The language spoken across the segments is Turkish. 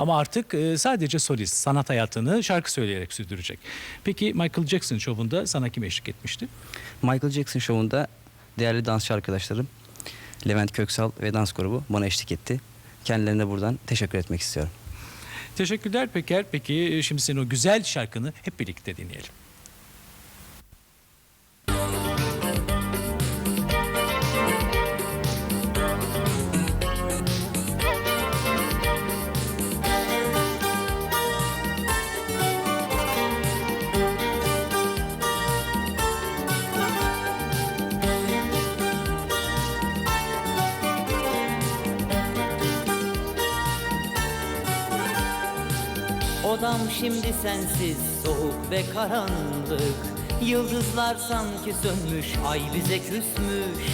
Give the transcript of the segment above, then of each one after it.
Ama artık e, sadece solist, sanat hayatını şarkı söyleyerek sürdürecek. Peki Michael Jackson şovunda sana kim eşlik etmişti? Michael Jackson şovunda değerli dansçı arkadaşlarım Levent Köksal ve dans grubu bana eşlik etti. Kendilerine buradan teşekkür etmek istiyorum. Teşekkürler Peker. Peki e, şimdi senin o güzel şarkını hep birlikte dinleyelim. Odam şimdi sensiz soğuk ve karanlık. Yıldızlar sanki sönmüş ay bize küsmüş.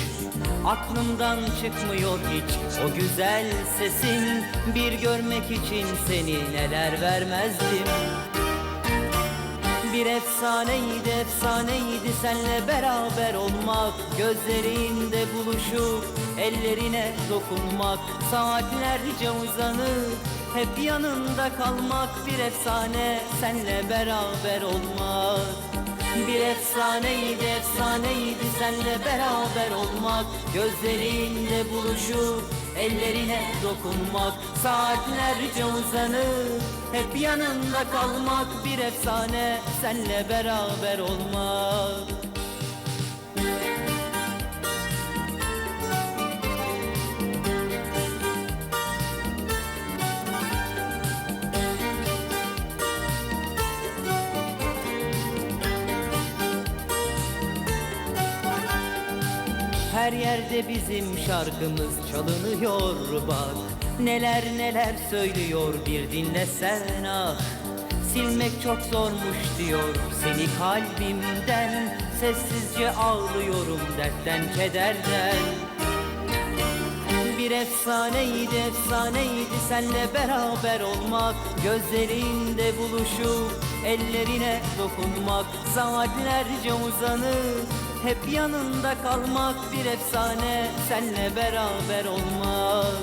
Aklımdan çıkmıyor hiç o güzel sesin. Bir görmek için seni neler vermezdim bir efsaneydi efsaneydi. Senle beraber olmak Gözlerinde buluşup ellerine dokunmak. Saatlerce uzanıp hep yanında kalmak. Bir efsane senle beraber olmak. Bir efsaneydi efsaneydi. Senle beraber olmak. Gözlerinde buluşup ellerine dokunmak Saatlerce uzanıp hep yanında kalmak Bir efsane senle beraber olmak Her yerde bizim şarkımız çalınıyor bak. Neler neler söylüyor bir dinlesen ah. Silmek çok zormuş diyor seni kalbimden. Sessizce ağlıyorum dertten kederden. Bir efsaneydi efsaneydi senle beraber olmak. Gözlerinde buluşup ellerine dokunmak Saatlerce uzanıp hep yanında kalmak Bir efsane senle beraber olmak.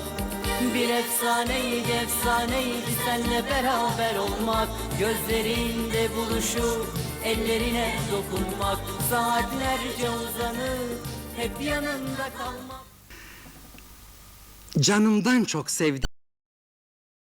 Bir efsaneydi efsaneydi senle beraber olmak. Gözlerinde buluşup ellerine dokunmak Saatlerce uzanıp hep yanında kalmak. Canımdan çok sevdim.